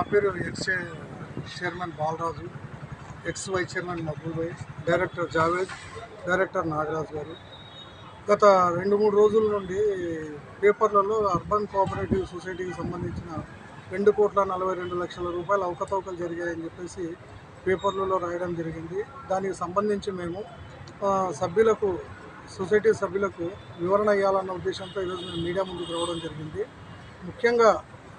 నా పేరు ex chairman Balaraju ex vice chairman Maqbool Bhai director Javed director Nagaraj garu. గత రెండు మూడు రోజుల నుండి పేపర్లలో అర్బన్ కోఆపరేటివ్ సొసైటీకి సంబంధించిన రెండు కోట్ల నలభై రెండు లక్షల రూపాయల అవకతవకలు జరిగాయని చెప్పేసి పేపర్లలో రాయడం జరిగింది. దానికి సంబంధించి మేము సభ్యులకు సొసైటీ సభ్యులకు వివరణ ఇవ్వాలన్న ఉద్దేశంతో ఈరోజు మేము మీడియా ముందుకు రావడం జరిగింది. ముఖ్యంగా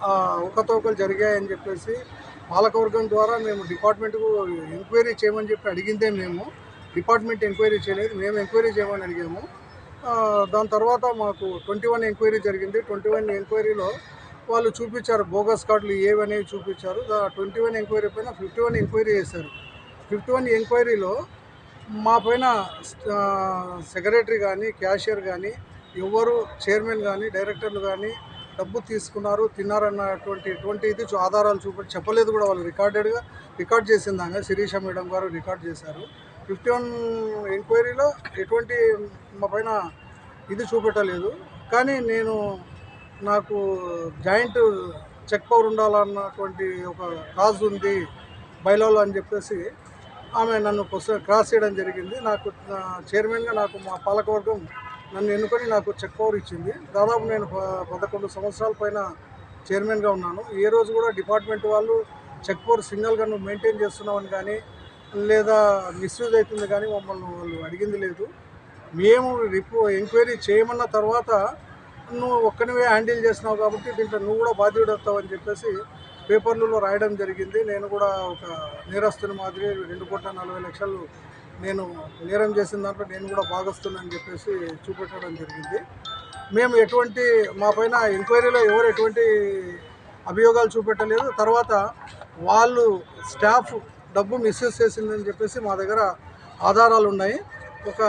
ఆ, అవకతవకలు జరిగాయని చెప్పేసి పాలకవర్గం ద్వారా మేము డిపార్ట్మెంట్కు ఎంక్వైరీ చేయమని చెప్పి అడిగిందే మేము. డిపార్ట్మెంట్ ఎంక్వైరీ చేయలేదు. మేము ఎంక్వైరీ చేయమని అడిగాము. దాని తర్వాత మాకు ట్వంటీ వన్ ఎంక్వైరీ జరిగింది. ట్వంటీ వన్ ఎంక్వైరీలో వాళ్ళు చూపించారు. బోగస్ కార్డులు ఏవనేవి చూపించారు. ట్వంటీ వన్ ఎంక్వైరీ పైన ఫిఫ్టీ వన్ ఎంక్వైరీ చేశారు. ఫిఫ్టీ వన్ ఎంక్వైరీలో మా పైన సెక్రటరీ కానీ క్యాషియర్ కానీ ఎవరు చైర్మన్ కానీ డైరెక్టర్లు కానీ డబ్బు తీసుకున్నారు తిన్నారన్నటువంటి ఎటువంటి ఇది చూ- ఆధారాలు చూపెట్టి చెప్పలేదు కూడా వాళ్ళు. రికార్డెడ్గా రికార్డ్ చేసిందాక శిరీష మేడం గారు రికార్డ్ చేశారు. ఫిఫ్టీ వన్ ఎంక్వైరీలో ఎటువంటి మా పైన ఇది చూపెట్టలేదు. కానీ నేను నాకు జాయింట్ చెక్ పవర్ ఉండాలన్నటువంటి ఒక కాజ్ ఉంది బైలాలో అని చెప్పేసి ఆమె నన్ను క్రాస్ చేయడం జరిగింది. నాకు నా చైర్మన్గా నాకు మా పాలకవర్గం నన్ను ఎన్నుకొని నాకు చెక్ పవర్ ఇచ్చింది. దాదాపు నేను ప- పదకొండు సంవత్సరాల పైన చైర్మన్గా ఉన్నాను. ఏ రోజు కూడా డిపార్ట్మెంట్ వాళ్ళు చెక్ పవర్ సింగిల్గా నువ్వు మెయింటైన్ చేస్తున్నావని కానీ లేదా మిస్యూజ్ అవుతుంది కానీ మమ్మల్ని వాళ్ళు అడిగింది లేదు. మేము రిపో ఎంక్వైరీ చేయమన్న తర్వాత నువ్వు ఒక్కనివే హ్యాండిల్ చేసినావు కాబట్టి దీంట్లో నువ్వు కూడా బాధ్యుడు వస్తావని చెప్పేసి పేపర్లలో రాయడం జరిగింది. నేను కూడా ఒక నేరస్తుని మాదిరి రెండు కోట్ల నలభై లక్షలు నేను నేరం చేసిన దాంట్లో నేను కూడా భాగస్తున్నానని చెప్పేసి చూపెట్టడం జరిగింది. మేము ఎటువంటి మా పైన ఎంక్వైరీలో ఎవరు ఎటువంటి అభియోగాలు చూపెట్టలేదు. తర్వాత వాళ్ళు స్టాఫ్ డబ్బు మిస్యూజ్ చేసిందని చెప్పేసి మా దగ్గర ఆధారాలు ఉన్నాయి. ఒక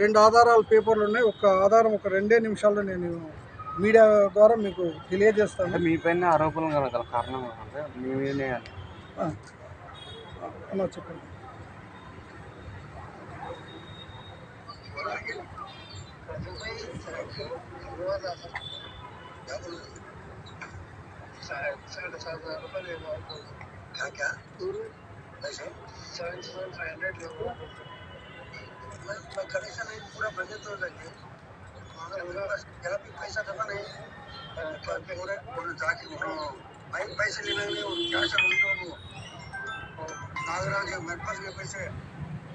రెండు ఆధారాలు పేపర్లు ఉన్నాయి. ఒక ఆధారం ఒక రెండే నిమిషాల్లో నేను మీడియా ద్వారా మీకు తెలియజేస్తాను. మీ పైన ఆరోపణలు గల గల కారణం చెప్పండి. क्या क्या सेवन सेवन फाइव हंड्रेड मैं मैं कमीशन नहीं पूरा बजट तो लगे मेरे भी पैसा था नहीं पूरे जाके भाई पैसे ले लेंगे क्या सब उनको नागराज मेरे पास के पैसे